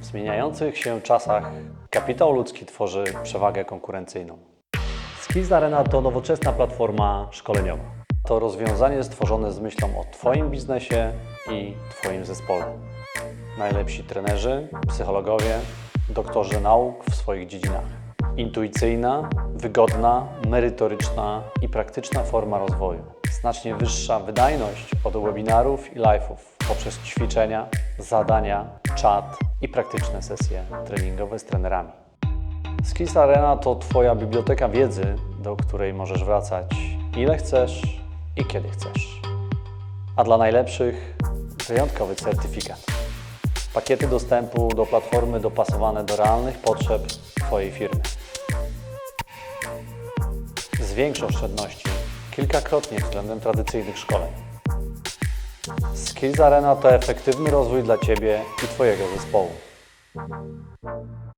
W zmieniających się czasach kapitał ludzki tworzy przewagę konkurencyjną. Skills Arena to nowoczesna platforma szkoleniowa. To rozwiązanie stworzone z myślą o Twoim biznesie i Twoim zespole. Najlepsi trenerzy, psychologowie, doktorzy nauk w swoich dziedzinach. Intuicyjna, wygodna, merytoryczna i praktyczna forma rozwoju. Znacznie wyższa wydajność od webinarów i live'ów poprzez ćwiczenia, zadania, czat i praktyczne sesje treningowe z trenerami. Skills Arena to Twoja biblioteka wiedzy, do której możesz wracać ile chcesz i kiedy chcesz. A dla najlepszych wyjątkowy certyfikat. Pakiety dostępu do platformy dopasowane do realnych potrzeb Twojej firmy. Zwiększ oszczędności kilkakrotnie względem tradycyjnych szkoleń. Skills Arena to efektywny rozwój dla Ciebie i Twojego zespołu.